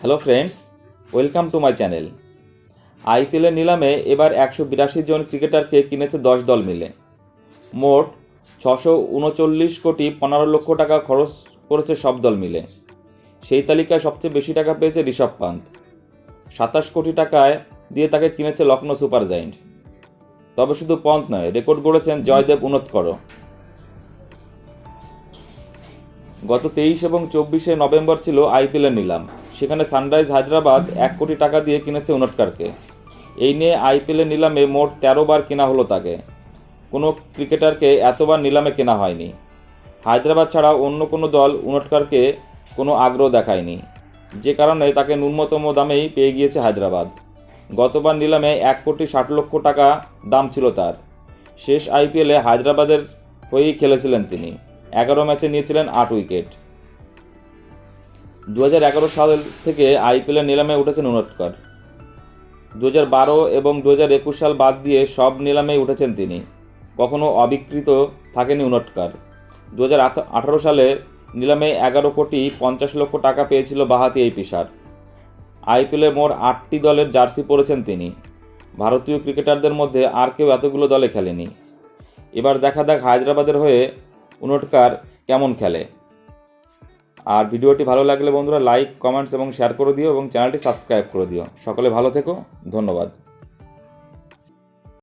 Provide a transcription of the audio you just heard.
Hello friends welcome to my channel আইপিএলের নিলামে এবার একশো বিরাশি জন ক্রিকেটারকে কিনেছে দশ দল মিলে। মোট ছশো উনচল্লিশ কোটি পনেরো লক্ষ টাকা খরচ করেছে সব দল মিলে। সেই তালিকায় সবচেয়ে বেশি টাকা পেয়েছে ঋষভ পান্ত। সাতাশ কোটি টাকায় দিয়ে তাকে কিনেছে লখনৌ সুপার জায়েন্ট। তবে শুধু পন্ত নয়, রেকর্ড গড়েছেন জয়দেব উনৎকর গত তেইশ এবং চব্বিশে নভেম্বর ছিল আইপিএলের নিলাম। সেখানে সানরাইজ হায়দ্রাবাদ এক কোটি টাকা দিয়ে কিনেছে উনটকারকে। এই নিয়ে আইপিএলের নিলামে মোট তেরো বার কেনা হলো তাকে। কোনো ক্রিকেটারকে এতবার নিলামে কেনা হয়নি। হায়দ্রাবাদ ছাড়া অন্য কোনো দল উনটকারকে কোনো আগ্রহ দেখায়নি। যে কারণে তাকে ন্যূনতম দামেই পেয়ে গিয়েছে হায়দ্রাবাদ। গতবার নিলামে এক কোটি ষাট লক্ষ টাকা দাম ছিল তার। শেষ আইপিএলে হায়দ্রাবাদের হয়েই খেলেছিলেন তিনি। এগারো ম্যাচে নিয়েছিলেন আট উইকেট। দু হাজার এগারো সাল থেকে আইপিএলের নিলামে উঠেছেন উনটকর দু বারো এবং দু সাল বাদ দিয়ে সব নিলামেই উঠেছেন তিনি। কখনো অবিকৃত থাকেনি উনটকর দু আঠারো সালে নিলামে এগারো কোটি পঞ্চাশ লক্ষ টাকা পেয়েছিল বাহাতি এই পেশার আইপিএলে মোট আটটি দলের জার্সি পরেছেন তিনি। ভারতীয় ক্রিকেটারদের মধ্যে আর কেউ এতগুলো দলে খেলেনি। এবার দেখা যাক হায়দ্রাবাদের হয়ে উনটকার কেমন খেলে। আর ভিডিওটি ভালো লাগলে বন্ধুরা লাইক কমেন্টস এবং শেয়ার করে দিও এবং চ্যানেলটি সাবস্ক্রাইব করে দিও। সকলে ভালো থেকো, ধন্যবাদ।